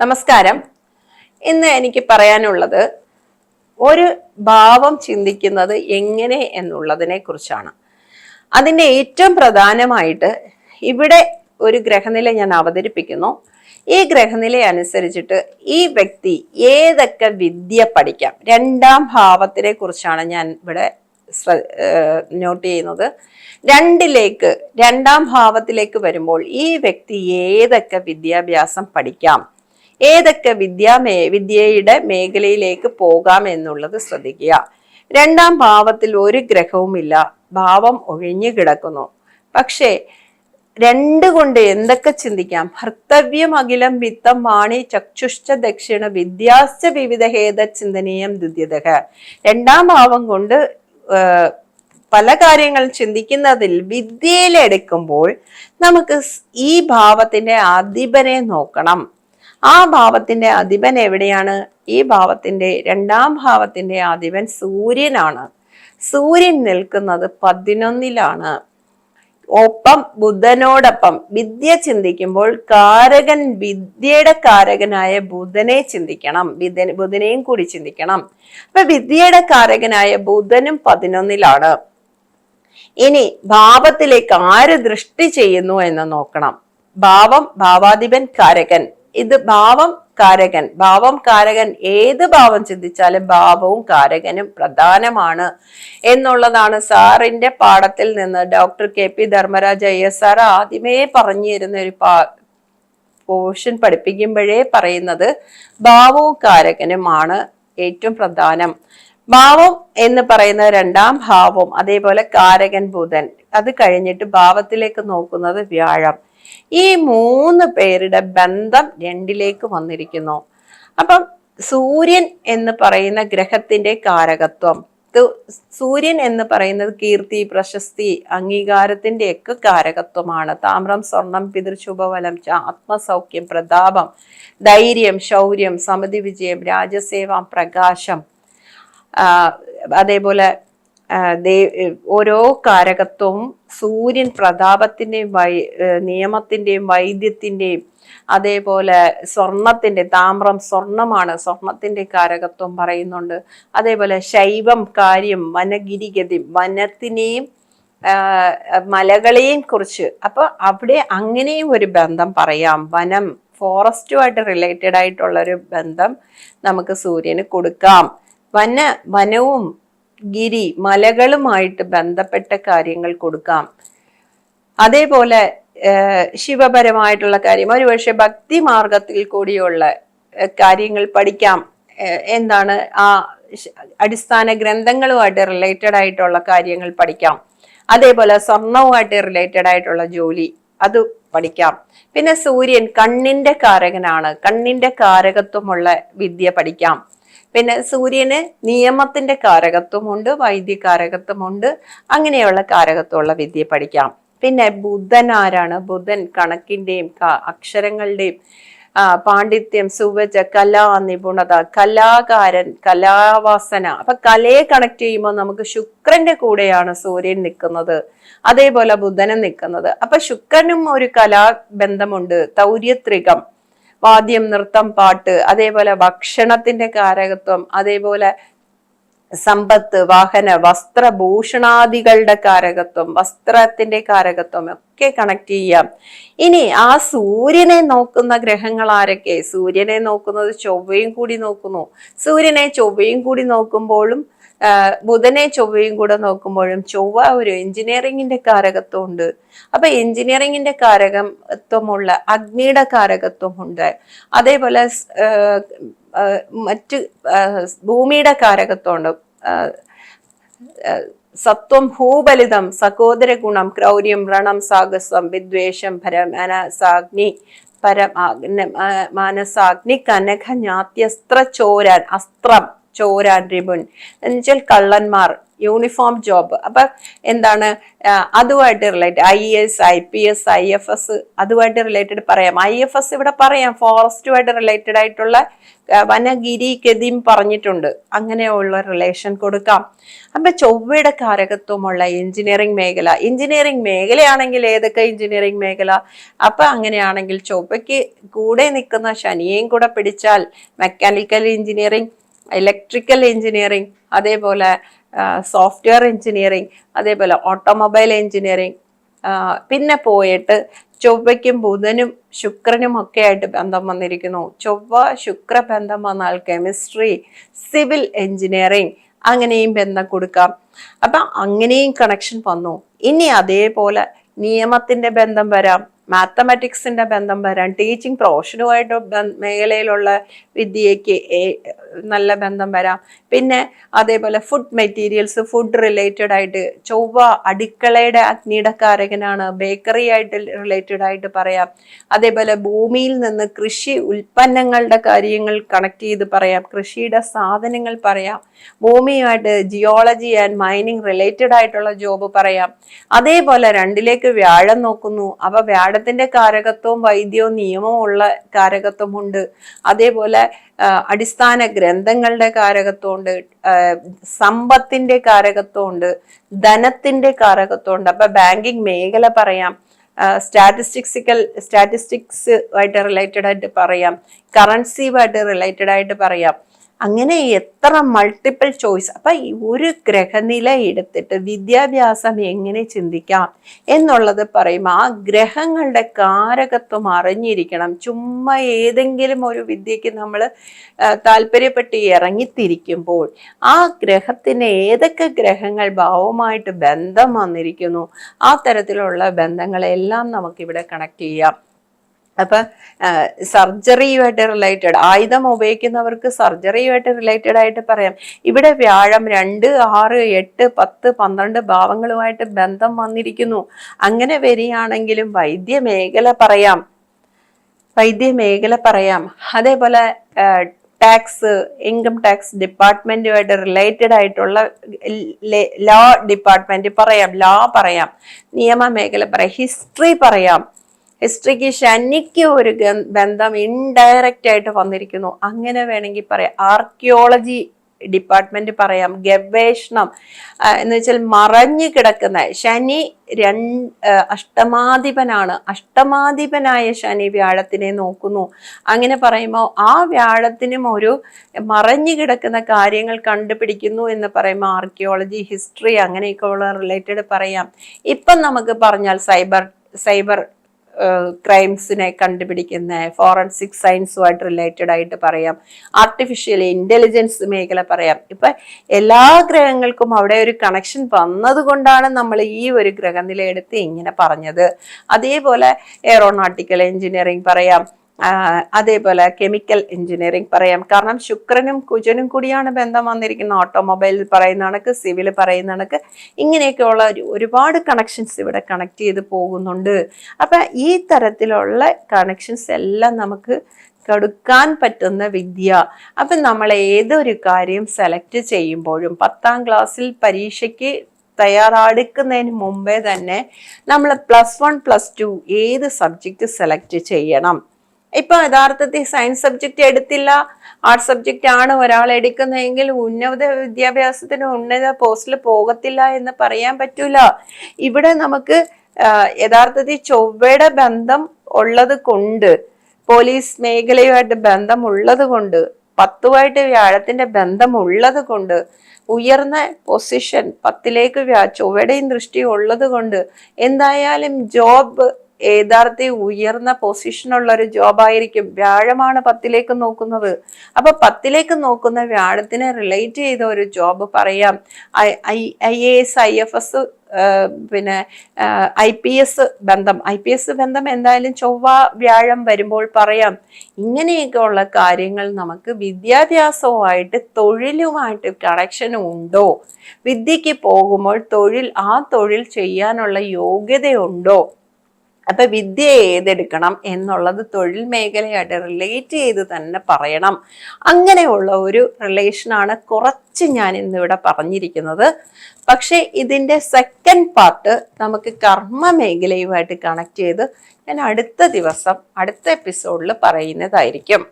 നമസ്കാരം. ഇന്ന് എനിക്ക് പറയാനുള്ളത് ഒരു ഭാവം ചിന്തിക്കുന്നത് എങ്ങനെ എന്നുള്ളതിനെ കുറിച്ചാണ്. അതിന്റെ ഏറ്റവും പ്രധാനമായിട്ട് ഇവിടെ ഒരു ഗ്രഹനില ഞാൻ അവതരിപ്പിക്കുന്നു. ഈ ഗ്രഹനില അനുസരിച്ചിട്ട് ഈ വ്യക്തി ഏതൊക്കെ വിദ്യ പഠിക്കാം. രണ്ടാം ഭാവത്തിനെ കുറിച്ചാണ് ഞാൻ ഇവിടെ നോട്ട് ചെയ്യുന്നത്. രണ്ടിലേക്ക് രണ്ടാം ഭാവത്തിലേക്ക് വരുമ്പോൾ ഈ വ്യക്തി ഏതൊക്കെ വിദ്യാഭ്യാസം പഠിക്കാം. ഏതൊക്കെ വിദ്യാ മേ വിദ്യയുടെ മേഖലയിലേക്ക് പോകാം എന്നുള്ളത് ശ്രദ്ധിക്കുക. രണ്ടാം ഭാവത്തിൽ ഒരു ഗ്രഹവുമില്ല. ഭാവം ഒഴിഞ്ഞു കിടക്കുന്നു. പക്ഷേ രണ്ട് കൊണ്ട് എന്തൊക്കെ ചിന്തിക്കാം? ഭർത്തവ്യം അഖിലം വിത്തം വാണി ചക്ഷുഷ്ട ദക്ഷിണ വിദ്യാശ്ച വിവിധ ഹേത ചിന്തനീയം ദ്വിതീയതക രണ്ടാം ഭാവം കൊണ്ട് പല കാര്യങ്ങൾ ചിന്തിക്കുന്നതിൽ വിദ്യയിലെടുക്കുമ്പോൾ നമുക്ക് ഈ ഭാവത്തിന്റെ അധിപനെ നോക്കണം. ആ ഭാവത്തിന്റെ അധിപൻ എവിടെയാണ്? ഈ ഭാവത്തിന്റെ രണ്ടാം ഭാവത്തിന്റെ അധിപൻ സൂര്യനാണ്. സൂര്യൻ നിൽക്കുന്നത് പതിനൊന്നിലാണ്. ഒപ്പം ബുധനോടൊപ്പം വിദ്യ ചിന്തിക്കുമ്പോൾ കാരകൻ വിദ്യയുടെ കാരകനായ ബുധനെ ചിന്തിക്കണം. ബുധൻ ബുധനെയും കൂടി ചിന്തിക്കണം. അപ്പൊ വിദ്യയുടെ കാരകനായ ബുധനും പതിനൊന്നിലാണ്. ഇനി ഭാവത്തിലേക്ക് ആര് ദൃഷ്ടി ചെയ്യുന്നു എന്ന് നോക്കണം. ഭാവം ഭാവാധിപൻ കാരകൻ. ഇത് ഭാവം കാരകൻ. ഭാവം കാരകൻ ഏത് ഭാവം ചിന്തിച്ചാലും ഭാവവും കാരകനും പ്രധാനമാണ് എന്നുള്ളതാണ് സാറിന്റെ പാഠത്തിൽ നിന്ന് doctor K P Dharmaraja Iyer sir ആദ്യമേ പറഞ്ഞു തരുന്ന ഒരു പാ പോർഷൻ പഠിപ്പിക്കുമ്പോഴേ പറയുന്നത് ഭാവവും കാരകനുമാണ് ഏറ്റവും പ്രധാനം. ഭാവം എന്ന് പറയുന്ന രണ്ടാം ഭാവം അതേപോലെ കാരകൻ ബുധൻ. അത് കഴിഞ്ഞിട്ട് ഭാവത്തിലേക്ക് നോക്കുന്നത് വ്യാഴം. ഈ മൂന്ന് പേരുടെ ബന്ധം രണ്ടിലേക്ക് വന്നിരിക്കുന്നു. അപ്പം സൂര്യൻ എന്ന് പറയുന്ന ഗ്രഹത്തിന്റെ കാരകത്വം സൂര്യൻ എന്ന് പറയുന്നത് കീർത്തി പ്രശസ്തി അംഗീകാരത്തിന്റെ ഒക്കെ കാരകത്വമാണ്. താമ്രം സ്വർണം പിതൃശുഭബലം ആത്മസൗഖ്യം പ്രതാപം ധൈര്യം ശൗര്യം സമിതി വിജയം രാജസേവ പ്രകാശം അതേപോലെ ഓരോ കാരകത്വവും സൂര്യൻ പ്രതാപത്തിന്റെയും വൈ നിയമത്തിന്റെയും വൈദ്യത്തിന്റെയും അതേപോലെ സ്വർണത്തിന്റെ താമ്രം സ്വർണമാണ് സ്വർണത്തിന്റെ കാരകത്വം പറയുന്നുണ്ട്. അതേപോലെ ശൈവം കാര്യം വനഗിരിഗതി വനത്തിനെയും മലകളെയും കുറിച്ച്. അപ്പൊ അവിടെ അങ്ങനെയും ഒരു ബന്ധം പറയാം. വനം ഫോറസ്റ്റുമായിട്ട് റിലേറ്റഡ് ആയിട്ടുള്ള ഒരു ബന്ധം നമുക്ക് സൂര്യന് കൊടുക്കാം. വന വനവും ഗിരി മലകളുമായിട്ട് ബന്ധപ്പെട്ട കാര്യങ്ങൾ കൊടുക്കാം. അതേപോലെ ശിവപരമായിട്ടുള്ള കാര്യം ഒരുപക്ഷെ ഭക്തി മാർഗത്തിൽ കൂടിയുള്ള കാര്യങ്ങൾ പഠിക്കാം. എന്താണ്? ആ അടിസ്ഥാന ഗ്രന്ഥങ്ങളുമായിട്ട് റിലേറ്റഡ് ആയിട്ടുള്ള കാര്യങ്ങൾ പഠിക്കാം. അതേപോലെ സ്വർണവുമായിട്ട് റിലേറ്റഡ് ആയിട്ടുള്ള ജോലി അത് പഠിക്കാം. പിന്നെ സൂര്യൻ കണ്ണിന്റെ കാരകനാണ്. കണ്ണിന്റെ കാരകത്വമുള്ള വിദ്യ പഠിക്കാം. പിന്നെ സൂര്യന് നിയമത്തിന്റെ കാരകത്വമുണ്ട് വൈദ്യ കാരകത്വമുണ്ട് അങ്ങനെയുള്ള കാരകത്വമുള്ള വിദ്യ പഠിക്കാം. പിന്നെ ബുധൻ ആരാണ്? ബുധൻ കണക്കിന്റെയും അക്ഷരങ്ങളുടെയും പാണ്ഡിത്യം സുവജ കലാ നിപുണത കലാകാരൻ കലാവാസന. അപ്പൊ കലയെ കണക്ട് ചെയ്യുമ്പോൾ നമുക്ക് ശുക്രന്റെ കൂടെയാണ് സൂര്യൻ നിൽക്കുന്നത്. അതേപോലെ ബുധനും നിൽക്കുന്നത്. അപ്പൊ ശുക്രനും ഒരു കലാബന്ധമുണ്ട് തൗര്യത്രികം. വാദ്യം നൃത്തം പാട്ട് അതേപോലെ ഭക്ഷണത്തിന്റെ കാരകത്വം അതേപോലെ സമ്പത്ത് വാഹന വസ്ത്രഭൂഷണാദികളുടെ കാരകത്വം വസ്ത്രത്തിന്റെ കാരകത്വം ഒക്കെ കണക്ട് ചെയ്യാം ഇനി ആ സൂര്യനെ നോക്കുന്ന ഗ്രഹങ്ങൾ ആരൊക്കെ? സൂര്യനെ നോക്കുന്നത് ചൊവ്വയും കൂടി നോക്കുന്നു. സൂര്യനെ ചൊവ്വയും കൂടി നോക്കുമ്പോഴും ബുധനെ ചൊവ്വയും കൂടെ നോക്കുമ്പോഴും ചൊവ്വ ഒരു എഞ്ചിനീയറിംഗിന്റെ കാരകത്വം ഉണ്ട് അപ്പൊ എഞ്ചിനീയറിംഗിന്റെ കാരകത്വമുള്ള അഗ്നിയുടെ കാരകത്വമുണ്ട്. അതേപോലെ മറ്റ് ഭൂമിയുടെ കാരകത്വമുണ്ട്. സത്വം ഭൂബലിതം സഹോദര ഗുണം ക്രൗര്യം രണം സാഹസം വിദ്വേഷം പരമനസാഗ്നി പരമാഗ്നി മാനസാഗ്നി കനക ഞാത്യസ്ത്ര ചോരാൻ അസ്ത്രം ചോരാൻ രിപുൻ എന്നുവെച്ചാൽ കള്ളന്മാർ യൂണിഫോം ജോബ് അപ്പൊ എന്താണ് അതുമായിട്ട് related I S I P S I F S അതുമായിട്ട് റിലേറ്റഡ് പറയാം. ഐ എഫ് എസ് ഇവിടെ പറയാം ഫോറസ്റ്റുമായിട്ട് റിലേറ്റഡ് ആയിട്ടുള്ള വനഗിരി ഗതിയും പറഞ്ഞിട്ടുണ്ട്. അങ്ങനെയുള്ള റിലേഷൻ കൊടുക്കാം. അപ്പൊ ചൊവ്വയുടെ കാരകത്വമുള്ള എഞ്ചിനീയറിംഗ് മേഖല. എഞ്ചിനീയറിംഗ് മേഖലയാണെങ്കിൽ ഏതൊക്കെ എഞ്ചിനീയറിംഗ് മേഖല? അപ്പൊ അങ്ങനെയാണെങ്കിൽ ചൊവ്വയ്ക്ക് കൂടെ നിൽക്കുന്ന ശനിയെയും കൂടെ പിടിച്ചാൽ മെക്കാനിക്കൽ എഞ്ചിനീയറിംഗ് ഇലക്ട്രിക്കൽ എഞ്ചിനീയറിംഗ് അതേപോലെ സോഫ്റ്റ്വെയർ എഞ്ചിനീയറിംഗ് അതേപോലെ ഓട്ടോമൊബൈൽ എഞ്ചിനീയറിംഗ് പിന്നെ പോയിട്ട് ചൊവ്വയ്ക്കും ബുധനും ശുക്രനും ഒക്കെ ആയിട്ട് ബന്ധം വന്നിരിക്കുന്നു. ചൊവ്വ ശുക്ര ബന്ധം വന്നാൽ കെമിസ്ട്രി സിവിൽ എഞ്ചിനീയറിംഗ് അങ്ങനെയും ബന്ധം കൊടുക്കാം. അപ്പം അങ്ങനെയും കണക്ഷൻ വന്നു. ഇനി അതേപോലെ നിയമത്തിന്റെ ബന്ധം വരാം. മാത്തമാറ്റിക്സിന്റെ ബന്ധം വരാൻ ടീച്ചിങ് പ്രൊഫഷനുമായിട്ട് മേഖലയിലുള്ള വിദ്യയ്ക്ക് നല്ല ബന്ധം വരാം. പിന്നെ അതേപോലെ ഫുഡ് മെറ്റീരിയൽസ് ഫുഡ് റിലേറ്റഡ് ആയിട്ട് ചൊവ്വ അടുക്കളയുടെ അഗ്നിടക്കാരകനാണ് ബേക്കറി ആയിട്ട് റിലേറ്റഡ് ആയിട്ട് പറയാം. അതേപോലെ ഭൂമിയിൽ നിന്ന് കൃഷി ഉൽപ്പന്നങ്ങളുടെ കാര്യങ്ങൾ കണക്ട് ചെയ്ത് പറയാം കൃഷിയുടെ സാധനങ്ങൾ പറയാം ഭൂമിയുമായിട്ട് ജിയോളജി ആൻഡ് മൈനിങ് റിലേറ്റഡ് ആയിട്ടുള്ള ജോബ് പറയാം. അതേപോലെ രണ്ടിലേക്ക് വ്യാഴം നോക്കുന്നു അപ്പൊ വ്യാഴത്തിന്റെ കാരകത്വവും വൈദ്യവും നിയമവും ഉള്ള കാരകത്വമുണ്ട്. അതേപോലെ അടിസ്ഥാന ഗ്രന്ഥങ്ങളുടെ കാരകത്വമുണ്ട്. സമ്പത്തിന്റെ കാരകത്വമുണ്ട്. ധനത്തിന്റെ കാരകത്വമുണ്ട്. അപ്പൊ ബാങ്കിങ് മേഖല പറയാം. സ്റ്റാറ്റിസ്റ്റിക്സിക്കൽ സ്റ്റാറ്റിസ്റ്റിക്സ് ആയിട്ട് റിലേറ്റഡ് ആയിട്ട് പറയാം. കറൻസിയുമായിട്ട് റിലേറ്റഡ് ആയിട്ട് പറയാം. അങ്ങനെ എത്ര മൾട്ടിപ്പിൾ ചോയ്സ് അപ്പൊ ഒരു ഗ്രഹനില എടുത്തിട്ട് വിദ്യാഭ്യാസം എങ്ങനെ ചിന്തിക്കാം എന്നുള്ളത് പറയുമ്പോൾ ആ ഗ്രഹങ്ങളുടെ കാരകത്വം അറിഞ്ഞിരിക്കണം. ചുമ്മാ ഏതെങ്കിലും ഒരു വിദ്യക്ക് നമ്മൾ താല്പര്യപ്പെട്ട് ഇറങ്ങിത്തിരിക്കുമ്പോൾ ആ ഗ്രഹത്തിന് ഏതൊക്കെ ഗ്രഹങ്ങൾ ഭാവമായിട്ട് ബന്ധം വന്നിരിക്കുന്നു ആ തരത്തിലുള്ള ബന്ധങ്ങളെല്ലാം നമുക്കിവിടെ കണക്ട് ചെയ്യാം. അപ്പൊ സർജറിയുമായിട്ട് റിലേറ്റഡ് ആയുധം ഉപയോഗിക്കുന്നവർക്ക് സർജറിയുമായിട്ട് റിലേറ്റഡ് ആയിട്ട് പറയാം. ഇവിടെ വ്യാഴം രണ്ട് ആറ് എട്ട് പത്ത് പന്ത്രണ്ട് ഭാവങ്ങളുമായിട്ട് ബന്ധം വന്നിരിക്കുന്നു. അങ്ങനെ വരികയാണെങ്കിലും വൈദ്യമേഖല പറയാം. വൈദ്യമേഖല പറയാം. അതേപോലെ ടാക്സ് ഇൻകം ടാക്സ് ഡിപ്പാർട്ട്മെന്റുമായിട്ട് റിലേറ്റഡ് ആയിട്ടുള്ള ലോ ഡിപ്പാർട്ട്മെന്റ് പറയാം. ലോ പറയാം. നിയമ മേഖല പറയാം. ഹിസ്റ്ററി പറയാം. ഹിസ്റ്ററിക്ക് ശനിക്ക് ഒരു ബന്ധം ഇൻഡയറക്റ്റ് ആയിട്ട് വന്നിരിക്കുന്നു. അങ്ങനെ വേണമെങ്കിൽ പറയാം. ആർക്കിയോളജി ഡിപ്പാർട്ട്മെന്റ് പറയാം. ഗവേഷണം എന്ന് വെച്ചാൽ മറഞ്ഞു കിടക്കുന്ന ശനി രണ്ട് അഷ്ടമാധിപനാണ്. അഷ്ടമാധിപനായ ശനി വ്യാഴത്തിനെ നോക്കുന്നു. അങ്ങനെ പറയുമ്പോൾ ആ വ്യാഴത്തിനും ഒരു മറഞ്ഞു കിടക്കുന്ന കാര്യങ്ങൾ കണ്ടുപിടിക്കുന്നു എന്ന് പറയുമ്പോൾ ആർക്കിയോളജി ഹിസ്റ്ററി അങ്ങനെയൊക്കെയുള്ള റിലേറ്റഡ് പറയാം. ഇപ്പം നമുക്ക് പറഞ്ഞാൽ സൈബർ സൈബർ ക്രൈംസിനെ കണ്ടുപിടിക്കുന്ന ഫോറൻസിക് സയൻസുമായിട്ട് റിലേറ്റഡ് ആയിട്ട് പറയാം. ആർട്ടിഫിഷ്യൽ ഇന്റലിജൻസ് മേഖല പറയാം. ഇപ്പം എല്ലാ ഗ്രഹങ്ങൾക്കും അവിടെ ഒരു കണക്ഷൻ വന്നതുകൊണ്ടാണ് നമ്മൾ ഈ ഒരു ഗ്രഹനില എടുത്ത് ഇങ്ങനെ പറഞ്ഞത്. അതേപോലെ എയറോനോട്ടിക്കൽ എഞ്ചിനീയറിംഗ് പറയാം. അതേപോലെ കെമിക്കൽ എഞ്ചിനീയറിംഗ് പറയാം. കാരണം ശുക്രനും കുജനും കൂടിയാണ് ബന്ധം വന്നിരിക്കുന്നത്. ഓട്ടോമൊബൈലിൽ പറയുന്ന കണക്ക് സിവിൽ പറയുന്ന കണക്ക് ഇങ്ങനെയൊക്കെയുള്ള ഒരു- ഒരുപാട് കണക്ഷൻസ് ഇവിടെ കണക്ട് ചെയ്ത് പോകുന്നുണ്ട്. അപ്പം ഈ തരത്തിലുള്ള കണക്ഷൻസ് എല്ലാം നമുക്ക് കൊടുക്കാൻ പറ്റുന്ന വിദ്യ. അപ്പം നമ്മൾ ഏതൊരു കാര്യം സെലക്ട് ചെയ്യുമ്പോഴും പത്താം ക്ലാസ്സിൽ പരീക്ഷയ്ക്ക് തയ്യാറെടുക്കുന്നതിന് മുമ്പേ തന്നെ നമ്മൾ പ്ലസ് വൺ പ്ലസ് ടു ഏത് സബ്ജക്റ്റ് സെലക്ട് ചെയ്യണം? ഇപ്പൊ യഥാർത്ഥത്തിൽ സയൻസ് സബ്ജക്റ്റ് എടുത്തില്ല. ആർട്സ് സബ്ജക്റ്റ് ആണ് ഒരാൾ എടുക്കുന്നതെങ്കിൽ ഉന്നത വിദ്യാഭ്യാസത്തിന് ഉന്നത പോസ്റ്റിൽ പോകത്തില്ല എന്ന് പറയാൻ പറ്റൂല. ഇവിടെ നമുക്ക് യഥാർത്ഥത്തിൽ ചൊവ്വയുടെ ബന്ധം ഉള്ളത് കൊണ്ട് പോലീസ് മേഖലയുമായിട്ട് ബന്ധം ഉള്ളത് കൊണ്ട് പത്തുമായിട്ട് വ്യാഴത്തിന്റെ ബന്ധം ഉള്ളത് കൊണ്ട് ഉയർന്ന പൊസിഷൻ പത്തിലേക്ക് വ്യാ ചൊവ്വയുടെയും ദൃഷ്ടി ഉള്ളത് കൊണ്ട് എന്തായാലും ജോബ് യഥാർത്ഥ ഉയർന്ന പൊസിഷനുള്ള ഒരു ജോബായിരിക്കും വ്യാഴമാണ് പത്തിലേക്ക് നോക്കുന്നത്. അപ്പൊ പത്തിലേക്ക് നോക്കുന്ന വ്യാഴത്തിനെ റിലേറ്റ് ചെയ്ത ഒരു ജോബ് പറയാം. I I A S I F S പിന്നെ ഐ പി എസ് ബന്ധം. ഐ പി എസ് ബന്ധം എന്തായാലും ചൊവ്വ വ്യാഴം വരുമ്പോൾ പറയാം. ഇങ്ങനെയൊക്കെയുള്ള കാര്യങ്ങൾ നമുക്ക് വിദ്യാഭ്യാസവുമായിട്ട് തൊഴിലുമായിട്ട് കണക്ഷൻ ഉണ്ടോ? വിദ്യക്ക് പോകുമ്പോൾ തൊഴിൽ ആ തൊഴിൽ ചെയ്യാനുള്ള യോഗ്യതയുണ്ടോ? അപ്പൊ വിദ്യ ഏതെടുക്കണം എന്നുള്ളത് തൊഴിൽ മേഖലയായിട്ട് റിലേറ്റ് ചെയ്ത് തന്നെ പറയണം. അങ്ങനെയുള്ള ഒരു റിലേഷനാണ് കുറച്ച് ഞാൻ ഇന്നിവിടെ പറഞ്ഞിരിക്കുന്നത്. പക്ഷേ ഇതിന്റെ സെക്കൻഡ് പാർട്ട് നമുക്ക് കർമ്മ മേഖലയുമായിട്ട് കണക്ട് ചെയ്ത് ഞാൻ അടുത്ത ദിവസം അടുത്ത എപ്പിസോഡിൽ പറയുന്നതായിരിക്കും.